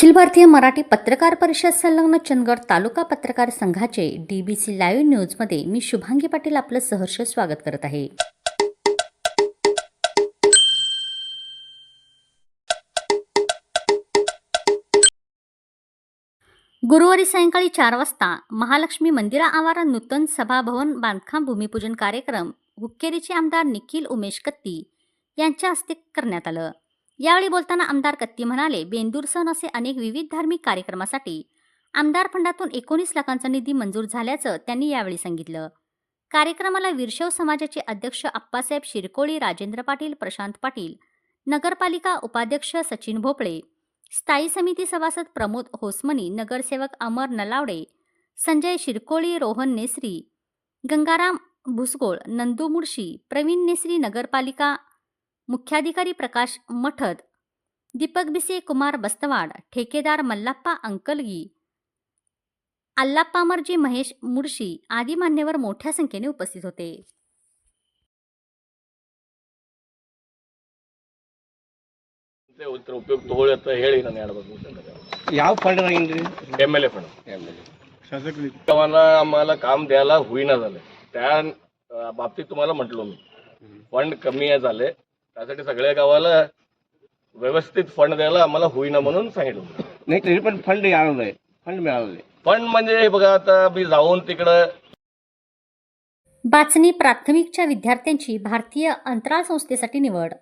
अखिल भारतीय मराठी पत्रकार परिषद संलग्न चंदगड तालुका पत्रकार संघाचे डी बी सी लाईव्ह न्यूजमध्ये मी शुभांगी पाटील आपलं सहर्ष स्वागत करत आहे. गुरुवारी सायंकाळी चार वाजता महालक्ष्मी मंदिरा आवारा नूतन सभाभवन बांधकाम भूमिपूजन कार्यक्रम हुक्केरीचे आमदार निखिल उमेश कत्ती यांच्या हस्ते करण्यात आलं. यावेळी बोलताना आमदार कत्ती म्हणाले बेंदूर सण असे अनेक विविध धार्मिक कार्यक्रमासाठी आमदार फंडातून एकोणीस लाखांचा निधी मंजूर झाल्याचं त्यांनी यावेळी सांगितलं. कार्यक्रमाला वीरशैव समाजाचे अध्यक्ष आप्पासाहेब शिरकोळी राजेंद्र पाटील प्रशांत पाटील नगरपालिका उपाध्यक्ष सचिन भोपळे स्थायी समिती सभासद प्रमोद होसमनी नगरसेवक अमर नलावडे संजय शिरकोळी रोहन नेसरी गंगाराम भुसगोळ नंदू मुळशी प्रवीण नेसरी नगरपालिका मुख्याधिकारी प्रकाश मठद दीपक बिसे कुमार बस्तवाड ठेकेदार मल्लाप्पा अंकलगी अल्लाप्पामरजी महेश मुळशी आदी मान्यवर मोठ्या संख्येने उपस्थित होते ಮತ್ತೆ ಉತ್ತರ ಉಪಯೋಗ ತಗೊಳ್ಳಿ ಅಂತ ಹೇಳಿ ನಾನು ಹೇಳ್ಬೇಕು ಯಾವ fund M L A fund तेव्हा आम्हाला काम द्यायला होईना झाले त्या अं, बाबतीत तुम्हाला म्हटलो मी फंड कमी आहे झाले त्यासाठी सगळ्या गावाला व्यवस्थित फंड द्यायला आम्हाला होईना म्हणून सांगितलं नाही तरी पण फंड आहे. फंड मिळालेलं आहे. फंड म्हणजे हे बघा आता मी जाऊन तिकडं बाचणी प्राथमिकच्या विद्यार्थ्यांची भारतीय अंतराळ संस्थेसाठी निवड.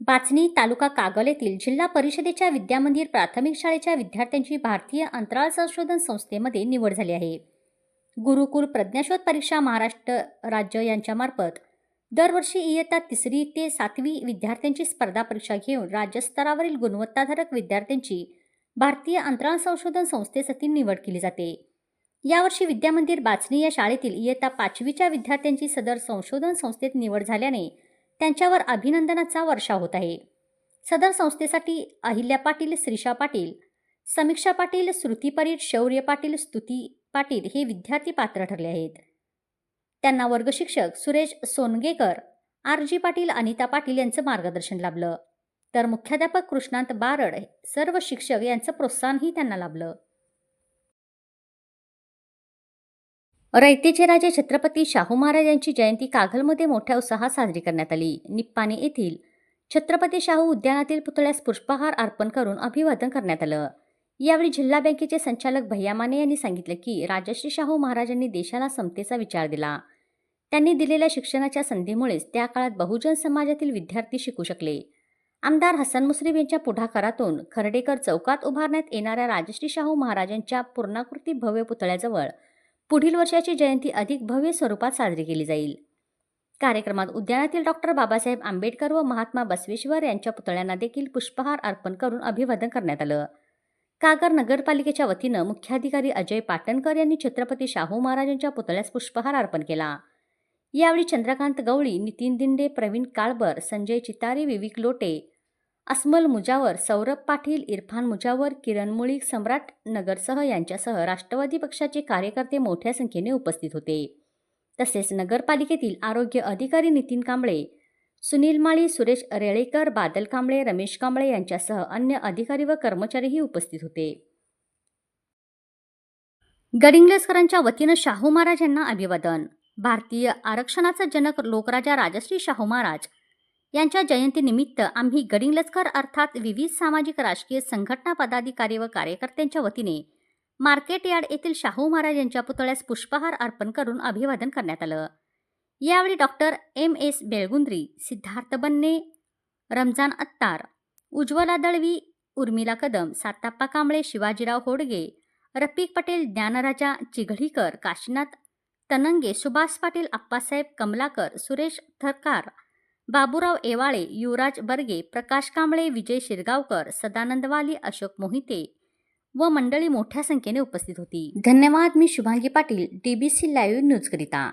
बाचणी तालुका कागल येथील जिल्हा परिषदेच्या विद्यामंदिर प्राथमिक शाळेच्या विद्यार्थ्यांची भारतीय अंतराळ संशोधन संस्थेमध्ये निवड झाली आहे. गुरुकुल प्रज्ञाशोध परीक्षा महाराष्ट्र राज्य यांच्यामार्फत दरवर्षी इयत्ता तिसरी ते सातवी विद्यार्थ्यांची स्पर्धा परीक्षा घेऊन राज्यस्तरावरील गुणवत्ताधारक विद्यार्थ्यांची भारतीय अंतराळ संशोधन संस्थेसाठी निवड केली जाते. यावर्षी विद्यामंदिर बाचणी या शाळेतील इयत्ता पाचवीच्या विद्यार्थ्यांची सदर संशोधन संस्थेत निवड झाल्याने त्यांच्यावर अभिनंदनाचा वर्षा होत आहे. सदर संस्थेसाठी अहिल्या पाटील श्रीषा पाटील समीक्षा पाटील श्रुती परीट शौर्य पाटील स्तुती पाटील हे विद्यार्थी पात्र ठरले आहेत. त्यांना वर्गशिक्षक सुरेश सोनगेकर आर जी पाटील अनिता पाटील यांचं मार्गदर्शन लाभलं. तर मुख्याध्यापक कृष्णांत बारड सर्व शिक्षक यांचं प्रोत्साहनही त्यांना लाभलं. रयतेचे राजे छत्रपती शाहू महाराज यांची जयंती कागलमध्ये मोठ्या उत्साहात साजरी करण्यात आली. निप्पाणी येथील छत्रपती शाहू उद्यानातील पुतळ्यास पुष्पहार अर्पण करून अभिवादन करण्यात आलं. यावेळी जिल्हा बँकेचे संचालक भैया माने यांनी सांगितलं की राजश्री शाहू महाराजांनी देशाला समतेचा विचार दिला. त्यांनी दिलेल्या शिक्षणाच्या संधीमुळेच त्या काळात बहुजन समाजातील विद्यार्थी शिकू शकले. आमदार हसन मुश्रीफ यांच्या पुढाकारातून खर्डेकर चौकात उभारण्यात येणाऱ्या राजश्री शाहू महाराजांच्या पूर्णाकृती भव्य पुतळ्याजवळ पुढील वर्षाची जयंती अधिक भव्य स्वरूपात साजरी केली जाईल. कार्यक्रमात उद्यानातील डॉक्टर बाबासाहेब आंबेडकर व महात्मा बसवेश्वर यांच्या पुतळ्यांना देखील पुष्पहार अर्पण करून अभिवादन करण्यात आलं. कागर नगरपालिकेच्या वतीनं मुख्याधिकारी अजय पाटणकर यांनी छत्रपती शाहू महाराजांच्या पुतळ्यास पुष्पहार अर्पण केला. यावेळी चंद्रकांत गवळी नितीन दिंडे प्रवीण काळबर संजय चितारे विविक लोटे अस्मल मुजावर सौरभ पाटील इरफान मुजावर किरण मुळीक सम्राट नगरसह यांच्यासह राष्ट्रवादी पक्षाचे कार्यकर्ते मोठ्या संख्येने उपस्थित होते. तसेच नगरपालिकेतील आरोग्य अधिकारी नितीन कांबळे सुनील माळी सुरेश रेळेकर बादल कांबळे रमेश कांबळे यांच्यासह अन्य अधिकारी व कर्मचारीही उपस्थित होते. गडिंग्लेसकरांच्या वतीनं शाहू महाराज यांना अभिवादन. भारतीय आरक्षणाचा जनक लोकराजा राजश्री शाहू महाराज यांच्या जयंतीनिमित्त आम्ही गडिंग्लजकर अर्थात विविध सामाजिक राजकीय संघटना पदाधिकारी व कार्यकर्त्यांच्या वतीने मार्केट यार्ड येथील शाहू महाराज यांच्या पुतळ्यास पुष्पहार अर्पण करून अभिवादन करण्यात आलं. यावेळी doctor M S Belgundri Siddharth Banne Ramzan Attar Ujjwala Dalvi Urmila Kadam Satappa Kamble Shivajirao Hodge Rafiq Patel ज्ञानराजा चिघळीकर Kashinath तनंगे Subhash Patil Appasaheb Kamalakar Suresh थरकार Baburao एवाळे युवराज बर्गे प्रकाश कांबळे विजय शिरगावकर सदानंद वाली अशोक मोहिते व मंडळी मोठ्या संख्येने उपस्थित होती. धन्यवाद. मी शुभांगी पाटील डीबीसी लाईव्ह न्यूजकरिता.